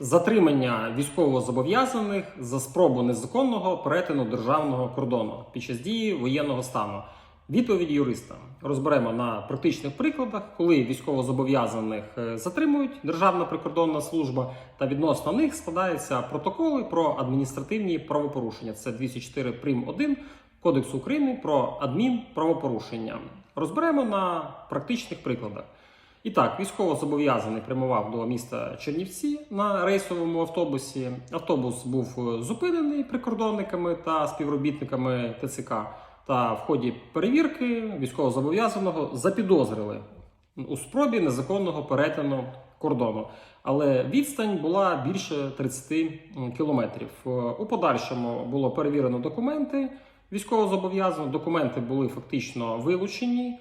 затримання військовозобов'язаних за спробу незаконного перетину державного кордону під час дії воєнного стану. Відповідь юриста розберемо на практичних прикладах, коли військовозобов'язаних е, затримують Державна прикордонна служба, та відносно них складаються протоколи про адміністративні правопорушення. Це 204 прим. 1 Кодексу України про адмінправопорушення. Розберемо на практичних прикладах. І так, військовозобов'язаний прямував до міста Чернівці на рейсовому автобусі. Автобус був е, зупинений прикордонниками та співробітниками ТЦК. Та в ході перевірки військовозобов'язаного запідозрили у спробі незаконного перетину кордону. Але відстань була більше 30 кілометрів. Е, У подальшому було перевірено документи військовозобов'язаного. Документи були фактично вилучені.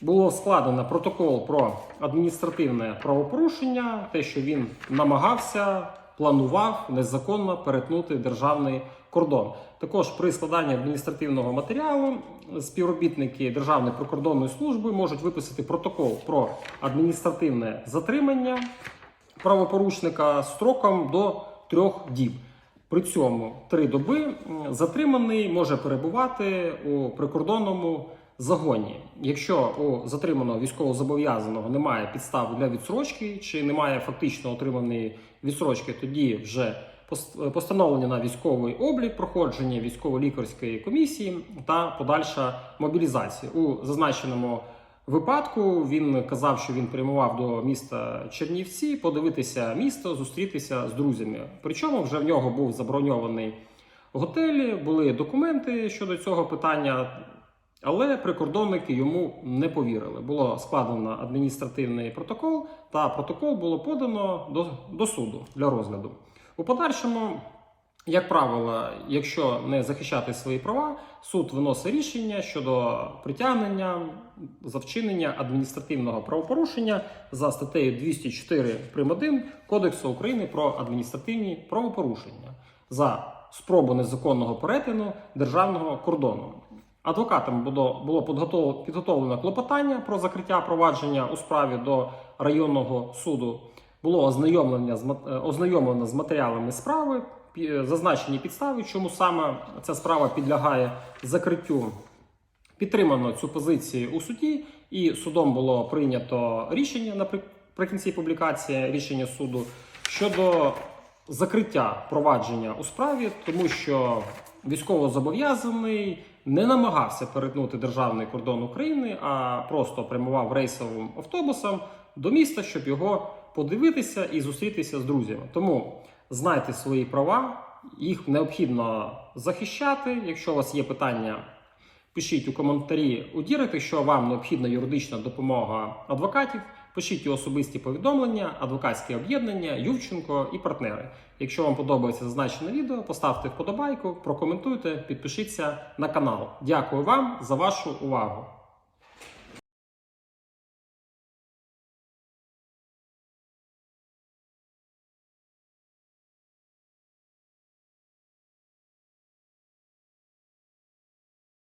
Було складено протокол про адміністративне правопорушення, те, що він намагався, планував незаконно перетнути державний кордон. Також при складанні адміністративного матеріалу співробітники Державної прикордонної служби можуть виписати протокол про адміністративне затримання правопорушника строком до трьох діб. При цьому три доби затриманий може перебувати у прикордонному загоні. Якщо у затриманого військовозобов'язаного немає підстав для відсрочки чи немає фактично отриманої відсрочки, тоді вже пос- постановлення на військовий облік, проходження військово-лікарської комісії та подальша мобілізація у зазначеному випадку він казав, що він прямував до міста Чернівці, подивитися місто, зустрітися з друзями. Причому вже в нього був заброньований готель, були документи щодо цього питання. Але прикордонники йому не повірили. Було складено адміністративний протокол, та протокол було подано до, до суду для розгляду. У подальшому, як правило, якщо не захищати свої права, суд виносить рішення щодо притягнення за вчинення адміністративного правопорушення за статтею 204 прим. 1 Кодексу України про адміністративні правопорушення за спробу незаконного перетину державного кордону. Адвокатам було, було підготов- підготовлено клопотання про закриття провадження у справі до районного суду. Було ознайомлення з е, ознайомлено з матеріалами справи, зазначені підстави, чому саме ця справа підлягає закриттю. Підтримано цю позицію у суді, і судом було прийнято рішення наприкінці публікації рішення суду щодо закриття провадження у справі, тому що військовозобов'язаний не намагався перетнути державний кордон України, а просто прямував рейсовим автобусом до міста, щоб його подивитися і зустрітися з друзями. Тому знайте свої права, їх необхідно захищати. Якщо у вас є питання, пишіть у коментарі у Дірект, якщо вам необхідна юридична допомога адвокатів. Пишіть у особисті повідомлення, адвокатське об'єднання, Ювченко і партнери. Якщо вам подобається зазначене відео, поставте вподобайку, прокоментуйте, підпишіться на канал. Дякую вам за вашу увагу.